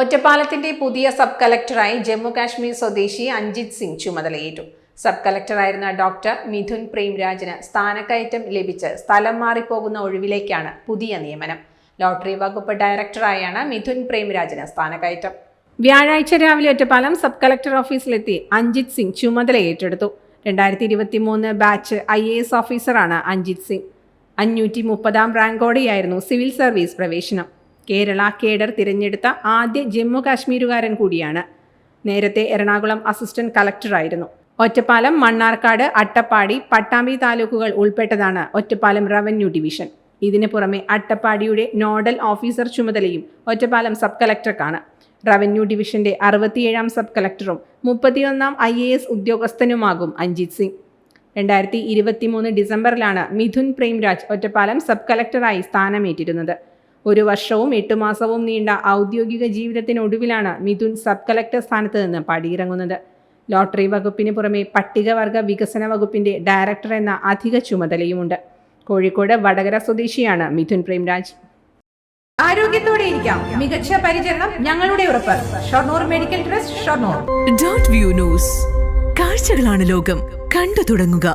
ഒറ്റപ്പാലത്തിന്റെ പുതിയ സബ് കളക്ടറായി ജമ്മു കാശ്മീർ സ്വദേശി അഞ്ജിത് സിംഗ് ചുമതലയേറ്റു. സബ് കളക്ടറായിരുന്ന ഡോക്ടർ മിഥുൻ പ്രേംരാജിന് സ്ഥാനക്കയറ്റം ലഭിച്ച് സ്ഥലം മാറിപ്പോകുന്ന ഒഴിവിലേക്കാണ് പുതിയ നിയമനം. ലോട്ടറി വകുപ്പ് ഡയറക്ടറായാണ് മിഥുൻ പ്രേംരാജിന് സ്ഥാനക്കയറ്റം. വ്യാഴാഴ്ച രാവിലെ ഒറ്റപ്പാലം സബ് കളക്ടർ ഓഫീസിലെത്തി അഞ്ജിത് സിംഗ് ചുമതല ഏറ്റെടുത്തു രണ്ടായിരത്തി ഇരുപത്തി മൂന്ന് ബാച്ച് ഐ എ എസ് ഓഫീസറാണ് അഞ്ജിത് സിംഗ്. അഞ്ഞൂറ്റി മുപ്പതാം റാങ്കോടെയായിരുന്നു സിവിൽ സർവീസ് പ്രവേശനം. കേരള കേഡർ തിരഞ്ഞെടുത്ത ആദ്യ ജമ്മു കാശ്മീരുകാരൻ കൂടിയാണ്. നേരത്തെ എറണാകുളം അസിസ്റ്റന്റ് കളക്ടറായിരുന്നു ഒറ്റപ്പാലം മണ്ണാർക്കാട് അട്ടപ്പാടി പട്ടാമ്പി താലൂക്കുകൾ ഉൾപ്പെട്ടതാണ് ഒറ്റപ്പാലം റവന്യൂ ഡിവിഷൻ. ഇതിന് പുറമെ അട്ടപ്പാടിയുടെ നോഡൽ ഓഫീസർ ചുമതലയും ഒറ്റപ്പാലം സബ് കളക്ടർക്കാണ് റവന്യൂ ഡിവിഷന്റെ അറുപത്തിയേഴാം സബ് കളക്ടറും മുപ്പത്തിയൊന്നാം ഐ എ എസ് ഉദ്യോഗസ്ഥനുമാകും അഞ്ജിത് സിംഗ്. രണ്ടായിരത്തി ഇരുപത്തിമൂന്ന് ഡിസംബറിലാണ് മിഥുൻ പ്രേംരാജ് ഒറ്റപ്പാലം സബ് കളക്ടറായി സ്ഥാനമേറ്റിരുന്നത്. ഒരു വർഷവും എട്ട് മാസവും നീണ്ട ഔദ്യോഗിക ജീവിതത്തിനൊടുവിലാണ് മിഥുൻ സബ് കളക്ടർ സ്ഥാനത്ത് നിന്ന് പടിയിറങ്ങുന്നത്. ലോട്ടറി വകുപ്പിന് പുറമെ പട്ടികവർഗ വികസന വകുപ്പിന്റെ ഡയറക്ടർ എന്ന അധിക ചുമതലയുമുണ്ട്. കോഴിക്കോട് വടകര സ്വദേശിയാണ് മിഥുൻ പ്രേംരാജ്. ആരോഗ്യത്തോടെ ഇരിക്കാം. മികച്ച പരിചരണം ഞങ്ങളുടെ ഉറപ്പ്. Shoranur medical trust Shoranur. Dot view news കാഴ്ചകളാണ് ലോകം. കണ്ടു തുടങ്ങുക.